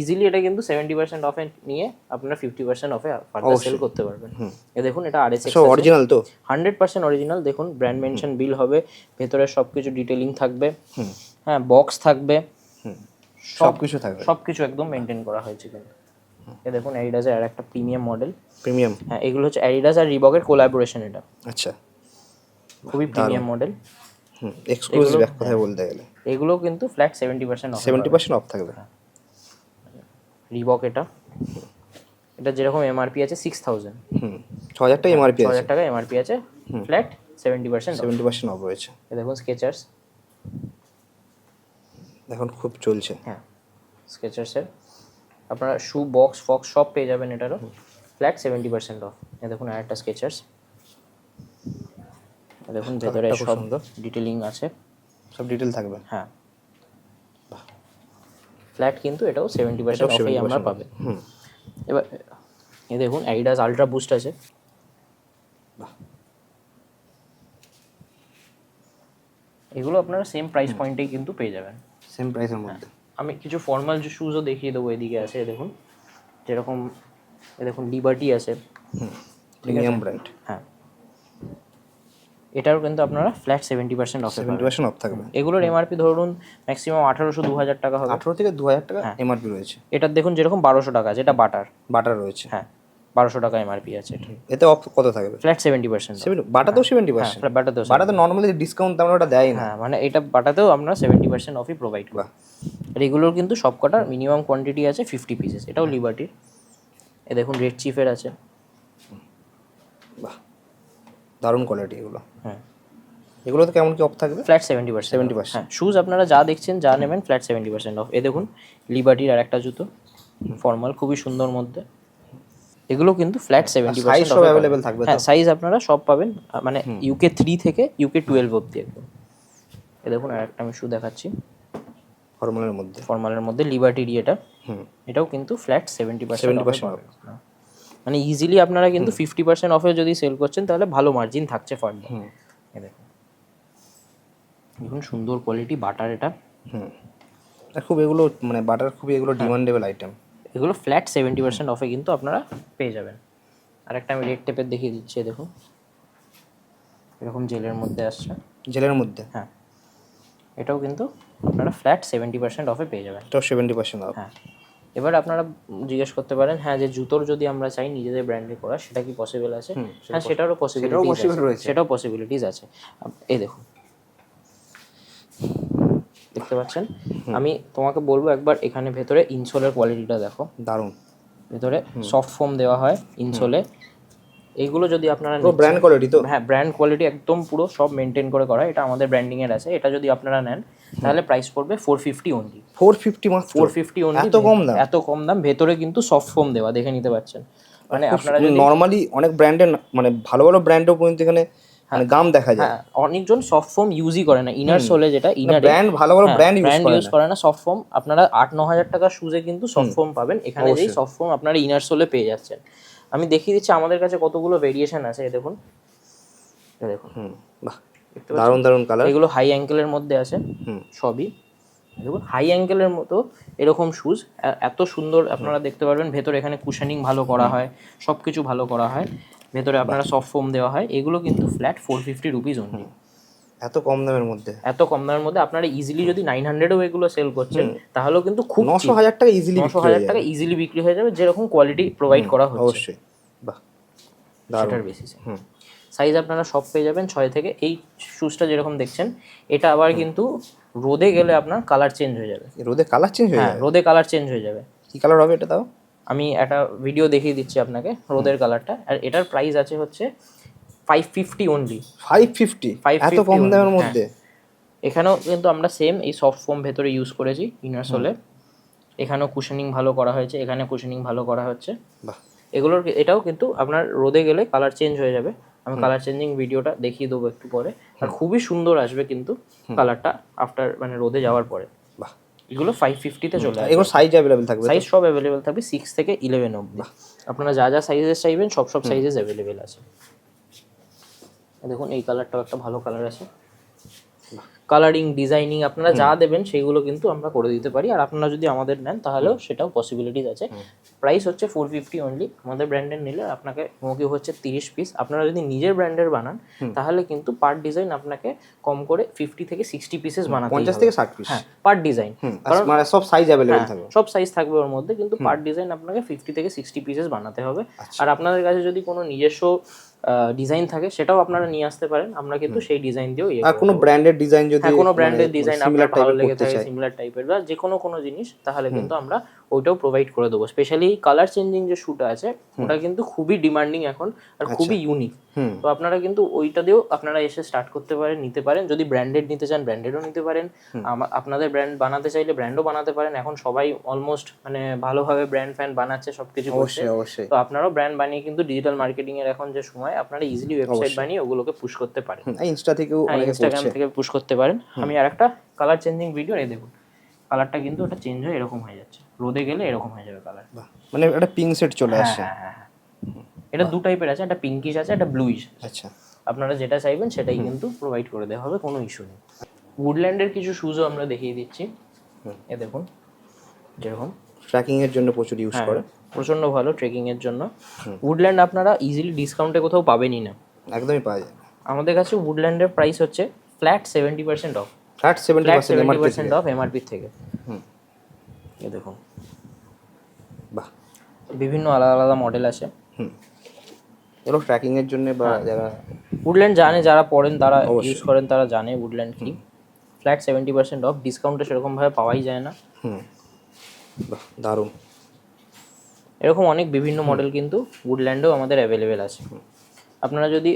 ইজিলি এটা কিন্তু সেভেন্টি পার্সেন্ট অফে নিয়ে আপনারা ফিফটি পার্সেন্ট অফে ফার্দার সেল করতে পারবেন। এ দেখুন এটা আর এস অরিজিনাল তো? হান্ড্রেড পার্সেন্ট অরিজিনাল দেখুন ব্র্যান্ড মেনশন বিল হবে ভেতরে সব কিছু ডিটেলিং থাকবে হ্যাঁ বক্স থাকবে। সব কিছু থাকবে। সব কিছু একদম মেনটেন করা হয়েছে কিন্তু। এ দেখুন অ্যাডিডাসের আর একটা প্রিমিয়াম মডেল প্রিমিয়াম হ্যাঁ এগুলো হচ্ছে অ্যাডিডাস আর রিবকের কোলাবোরেশন এটা। আচ্ছা। খুবই প্রিমিয়াম মডেল হুম এক্সক্লুসিভ এক কথায় বলতে গেলে। এগুলো কিন্তু flat seventy percent off seventy percent off থাকবে। রিবক এটা। এটা যেরকম এমআরপি আছে সিক্স থাউজেন্ড হুম ছ হাজার টাকা এমআরপি ছ আছে। হাজার টাকা এমআরপি আছে। Flat seventy percent seventy percent off রয়েছে। দেখুন স্কেচার্স এখন খুব চলছে। হ্যাঁ স্কেচার্সের আপনারা শু বক্স ফক্স সব পেয়ে যাবেন এটারও। ফ্ল্যাট সেভেন্টি পার্সেন্ট অফ দেখুন আর একটা স্কেচার্স দেখুন ভেতরে সব ডিটেলিং আছে। সব ডিটেল থাকবে। হ্যাঁ। ফ্ল্যাট কিন্তু এটাও সেভেন্টি পার্সেন্ট অফেই আমরা পাবে। এবার এ দেখুন অ্যাডিডাস আলট্রা বুস্ট আছে। এগুলো আপনারা সেম প্রাইস পয়েন্টেই কিন্তু পেয়ে যাবেন। সেম প্রাইসের মধ্যে। আমি কিছু ফর্মাল শুজও দেখিয়ে দেবো এদিকে আছে দেখুন। যেরকম এ দেখুন লিবার্টি আছে। প্রিমিয়াম ব্র্যান্ড হ্যাঁ। এটারও কিন্তু আপনারা flat seventy percent off seventy percent off থাকবে। এগুলোর এমআরপি ধরুন ম্যাক্সিমাম আঠারোশো দু হাজার টাকা হবে। আঠারো থেকে দু হাজার টাকা এমআরপি রয়েছে। এটার দেখুন যেরকম বারোশো টাকা আছে এটা বাটার বাটার রয়েছে। হ্যাঁ। বারোশো টাকা এমআরপি আছে এটা। এতে অফ কত থাকবে? ফ্ল্যাট সেভেন্টি পার্সেন্ট সেভেন্টি বাটাতেও সেভেন্টি পার্সেন্ট বাটাতেও বাটাতে নর্মালি ডিসকাউন্ট তেমন ওটা দেয় না। হ্যাঁ মানে এটা বাটাতেও আমরা সেভেন্টি পার্সেন্ট অফই প্রোভাইড করি। আর এগুলোর কিন্তু সব কটার মিনিমাম কোয়ান্টিটি আছে ফিফটি পিসেস এটাও লিবার্টির এ দেখুন রেড চিফের আছে। বাহ। দারুণ কোয়ালিটি এগুলো। হ্যাঁ। এগুলোতে কেমন কি অফ থাকবে? ফ্ল্যাট সেভেন্টি পার্সেন্ট 70% হ্যাঁ শুজ আপনারা যা দেখছেন যা নেবেন ফ্ল্যাট সেভেন্টি পার্সেন্ট অফ এ দেখুন লিবার্টির আর একটা জুতো। ফর্মাল খুবই সুন্দর মধ্যে। এগুলো কিন্তু ফ্ল্যাট সেভেন্টি সাইজ পার্সেন্ট সব অ্যাভেলেবেল থাকবে হ্যাঁ সাইজ আপনারা সব পাবেন মানে ইউকে থ্রি থেকে ইউকে টুয়েলভ অব্দি একদম। এ দেখুন আর একটা আমি শু দেখাচ্ছি। ফর্মালের মধ্যে। ফর্মালের মধ্যে লিবার্টিরই এটা। হুম। এটাও কিন্তু ফ্ল্যাট সেভেন্টি পার্সেন্ট 70% মানে ইজিলি আপনারা কিন্তু ফিফটি পার্সেন্ট অফে যদি সেল করছেন তাহলে ভালো মার্জিন থাকছে ফার্ডে হুম। দেখুন। দেখুন সুন্দর কোয়ালিটি বাটার এটা। হুম। খুব এগুলো মানে বাটার খুবই এগুলো ডিমান্ডেবল আইটেম এগুলো ফ্ল্যাট সেভেন্টি পার্সেন্ট অফে কিন্তু আপনারা পেয়ে যাবেন। আর একটা আমি রেড টেপের দেখিয়ে দিচ্ছি দেখুন। এরকম জেলের মধ্যে আসছে। জেলের মধ্যে? হ্যাঁ। এটাও কিন্তু আপনারা ফ্ল্যাট সেভেন্টি পার্সেন্ট অফে পেয়ে যাবেন। এটাও সেভেন্টি পার্সেন্ট অফ হ্যাঁ। এবার আপনারা জিজ্ঞেস করতে পারেন হ্যাঁ যে জুতোর যদি আমরা চাই নিজেদের ব্র্যান্ডে করা সেটা কি পসিবল আছে? হ্যাঁ সেটারও রয়েছে। সেটাও পসিবিলিটিস আছে। এই দেখুন। দেখতে পাচ্ছেন। আমি তোমাকে বলব একবার এখানে ভেতরে ইনসোলের কোয়ালিটিটা দেখো। দারুণ। ভেতরে সফট ফোম দেওয়া হয় ইনসোলে। এইগুলো যদি আপনারা পুরো ব্র্যান্ড কোয়ালিটি তো? হ্যাঁ ব্র্যান্ড কোয়ালিটি একদম পুরো সব মেনটেন করে করা। এটা আমাদের ব্র্যান্ডিং এর আছে। এটা যদি আপনারা নেন তাহলে প্রাইস পড়বে four fifty only four fifty মাত্র? ফোর ফিফটি অনলি এত কম দাম? এত কম দাম। ভেতরে কিন্তু সফট ফোম দেওয়া দেখে নিতে পাচ্ছেন। মানে আপনারা যদি নর্মালি অনেক ব্র্যান্ডের মানে ভালো ভালো ব্র্যান্ডও পর্যন্ত এখানে মানে গাম দেখা যায়। হ্যাঁ অনেকজন সফট ফোম ইউজই করে না ইনার সোলে যেটা ইনার ব্র্যান্ড ভালো ভালো ব্র্যান্ড ইউজ করে না। সফট ফোম আপনারা আট ন হাজার টাকার শুজে কিন্তু সফট ফোম পাবেন। এখানে যেই সফট ফোম আপনারা ইনার সোলে পেয়ে যাচ্ছেন। আমি দেখিয়ে দিচ্ছি আমাদের কাছে কতগুলো ভেরিয়েশন আছে দেখুন। দেখুন। দারুণ দারুণ কালার এগুলো হাই অ্যাঙ্কেলের মধ্যে আছে সবই। দেখুন হাই অ্যাঙ্কেলের মতো এরকম শুজ এত সুন্দর আপনারা দেখতে পারবেন ভেতরে এখানে কুশানিং ভালো করা হয় সব কিছু ভালো করা হয়। ভেতরে আপনারা সফট ফোম দেওয়া হয় এগুলো কিন্তু flat four fifty rupees only এত কম দামের মধ্যে? এত কম দামের মধ্যে আপনারা ইজিলি যদি নাইন হান্ড্রেডও এগুলো সেল করছেন তাহলেও কিন্তু খুব নশো হাজার টাকা ইজিলি নশো হাজার টাকা ইজিলি বিক্রি হয়ে যাবে যেরকম কোয়ালিটি প্রোভাইড করা হচ্ছে। অবশ্যই। বাহ দারুণ। সেটার বেসিসে সাইজ আপনারা সব পেয়ে যাবেন ছয় থেকে এই শুজটা যেরকম দেখছেন এটা আবার কিন্তু রোদে গেলে আপনার কালার চেঞ্জ হয়ে যাবে। রোদে কালার চেঞ্জ হয়ে হ্যাঁ যায় রোদে কালার চেঞ্জ হয়ে যাবে। কি কালার হবে এটা তাও? আমি একটা ভিডিও দেখিয়ে দিচ্ছি আপনাকে রোদের কালারটা আর এটার প্রাইস আছে হচ্ছে five fifty only five fifty 550 এত কম দামের হ্যাঁ। মধ্যে? এখানেও কিন্তু আমরা সেম এই সফট ফোম ভেতরে ইউজ করেছি ইনার সোলে এখানেও কুশনিং ভালো করা হয়েছে এখানে কুশনিং ভালো করা হচ্ছে। বাহ। এগুলোর এটাও কিন্তু আপনার রোদে গেলে কালার চেঞ্জ হয়ে যাবে। আমি কালার চেঞ্জিং ভিডিওটা দেখিয়ে দেবো একটু পরে। আর খুবই সুন্দর আসবে কিন্তু কালারটা আফটার মানে রোদে যাওয়ার পরে। এগুলো ফাইভ ফিফটিতে চলে আসবে। এগুলো সাইজ অ্যাভেলেবেল থাকবে? সাইজ সব অ্যাভেলেবেল থাকবে সিক্স থেকে ইলেভেন অব্দি আপনারা যা যা সাইজেস চাইবেন সব সব সাইজেস অ্যাভেলেবেল আছে। দেখুন এই কালারটাও একটা ভালো কালার আছে। কালারিং ডিজাইনিং আপনারা যা দেবেন সেগুলো কিন্তু আমরা করে দিতে পারি। আর আপনারা যদি আমাদের নেন তাহলেও সেটাও পসিবিলিটিস আছে। প্রাইস হচ্ছে ফোর ফিফটি অনলি আমাদের ব্র্যান্ডের নিলে আপনাকে মোকি হচ্ছে তিরিশ পিস আপনারা যদি নিজের ব্র্যান্ডের বানান তাহলে কিন্তু পার ডিজাইন আপনাকে কম করে ফিফটি থেকে সিক্সটি পিসেস বানাতে পঞ্চাশ থেকে ষাট পিস হ্যাঁ পার ডিজাইন মানে সব সাইজ অ্যাভেলেবেল থাকবে। সব সাইজ থাকবে ওর মধ্যে কিন্তু পার ডিজাইন আপনাকে ফিফটি থেকে সিক্সটি পিসেস বানাতে হবে। আচ্ছা। আর আপনাদের কাছে যদি কোনো নিজস্ব ডিজাইন থাকে সেটাও আপনারা নিয়ে আসতে পারেন। আমরা কিন্তু সেই ডিজাইন দিয়েও ইয়ে আর কোনো ব্র্যান্ডের ডিজাইন যদি হ্যাঁ কোনো ব্র্যান্ডের ডিজাইন আপনার ভালো লেগে থাকে সিমিলার টাইপের বা যে কোনো কোনো জিনিস তাহলে কিন্তু আমরা ওইটাও প্রোভাইড করে দেবো। স্পেশালি কালার চেঞ্জিং যে শ্যুটা আছে ওটা কিন্তু খুবই ডিমান্ডিং এখন আর খুবই ইউনিক তো আপনারা কিন্তু ওইটা দিয়েও আপনারা এসে স্টার্ট করতে পারেন নিতে পারেন। যদি ব্র্যান্ডেড নিতে চান ব্র্যান্ডেডও নিতে পারেন। আপনাদের ব্র্যান্ড বানাতে চাইলে ব্র্যান্ডও বানাতে পারেন। এখন সবাই অলমোস্ট মানে ভালোভাবে ব্র্যান্ড ফ্যান বানাচ্ছে সবকিছু অবশ্যই অবশ্যই। তো আপনারাও ব্র্যান্ড বানিয়ে কিন্তু ডিজিটাল মার্কেটিং এর এখন যে সময় আপনারা ইজিলি ওয়েবসাইট বানিয়ে ওগুলোকে পুশ করতে পারেন। ইনস্টা থেকেও ইনস্টাগ্রাম থেকে পুশ করতে পারেন। আমি আর একটা কালার চেঞ্জিং ভিডিও এই দেখুন কালারটা কিন্তু ওটা চেঞ্জ হয়ে এরকম হয়ে যাচ্ছে। রোদে গেলে এরকম হয়ে যাবে কালার মানে একটা পিঙ্ক সেট চলে হ্যাঁ হ্যাঁ হ্যাঁ এটা দু টাইপের আছে একটা পিঙ্কিশ আছে একটা ব্লুইশ আচ্ছা। আপনারা যেটা চাইবেন সেটাই কিন্তু প্রোভাইড করে দেওয়া হবে কোনো ইস্যু নেই। উডল্যান্ডের কিছু শুজও আমরা দেখিয়ে দিচ্ছি। এ দেখুন যেরকম। ট্র্যাকিং এর জন্য প্রচুর ইউজ করে। প্রচণ্ড ভালো ট্রেকিং এর জন্য উডল্যান্ড আপনারা ইজিলি ডিসকাউন্টে কোথাও পাবেনই না। একদমই পাওয়া যায় আমাদের কাছে উডল্যান্ডের প্রাইস হচ্ছে flat seventy percent off flat seventy percent off MRP থেকে। হুম। এ দেখুন। বিভিন্ন আলাদা আলাদা মডেল আছে হুম। এগুলো ট্র্যাকিং এর জন্য বা হ্যাঁ। যারা উডল্যান্ড জানে যারা পড়েন তারা ইউজ করেন তারা জানে উডল্যান্ড কি। ফ্ল্যাট সেভেন্টি পার্সেন্ট অফ ডিসকাউন্টে সেরকমভাবে পাওয়াই যায় না। দারুণ। এরকম অনেক বিভিন্ন মডেল কিন্তু উডল্যান্ডেও আমাদের অ্যাভেলেবেল আছে। আপনারা যদি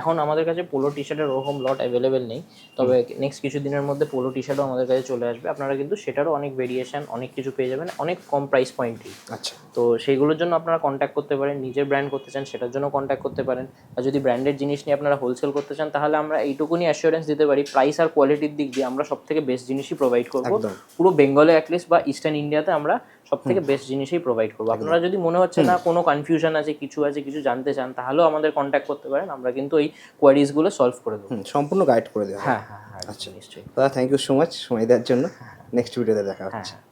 এখন আমাদের কাছে পোলো টি শার্টের ওরকম লট অ্যাভেলেবেল নেই তবে নেক্সট কিছু দিনের মধ্যে পোলো টি শার্টও আমাদের কাছে চলে আসবে। আপনারা কিন্তু সেটারও অনেক ভেরিয়েশন অনেক কিছু পেয়ে যাবেন অনেক কম প্রাইস পয়েন্টই আচ্ছা। তো সেইগুলোর জন্য আপনারা কন্ট্যাক্ট করতে পারেন নিজের ব্র্যান্ড করতে চান সেটার জন্য কন্ট্যাক্ট করতে পারেন। আর যদি ব্র্যান্ডেড জিনিস নিয়ে আপনারা হোলসেল করতে চান তাহলে আমরা এইটুকুনি অ্যাসিওরেন্স দিতে পারি প্রাইস আর কোয়ালিটির দিক দিয়ে আমরা সব থেকে বেস্ট জিনিসই প্রোভাইড করব। পুরো বেঙ্গলে অ্যাটলিস্ট বা ইস্টার্ন ইন্ডিয়াতে আমরা সব থেকে বেস্ট জিনিসই প্রোভাইড করব। আপনারা যদি মনে হচ্ছে না কোনো কনফিউশন আছে কিছু আছে কিছু জানতে চান তাহলেও আমাদের কন্ট্যাক্ট করতে পারেন। আমরা কিন্তু ওই কোয়ারিজগুলো সলভ করে দেবো। সম্পূর্ণ গাইড করে দেবো হ্যাঁ হ্যাঁ হ্যাঁ আচ্ছা। নিশ্চয়ই। দাদা থ্যাংক ইউ সো মাচ সময় দেওয়ার জন্য। নেক্সট ভিডিওতে দেখা হ্যাঁ হচ্ছে। হ্যাঁ।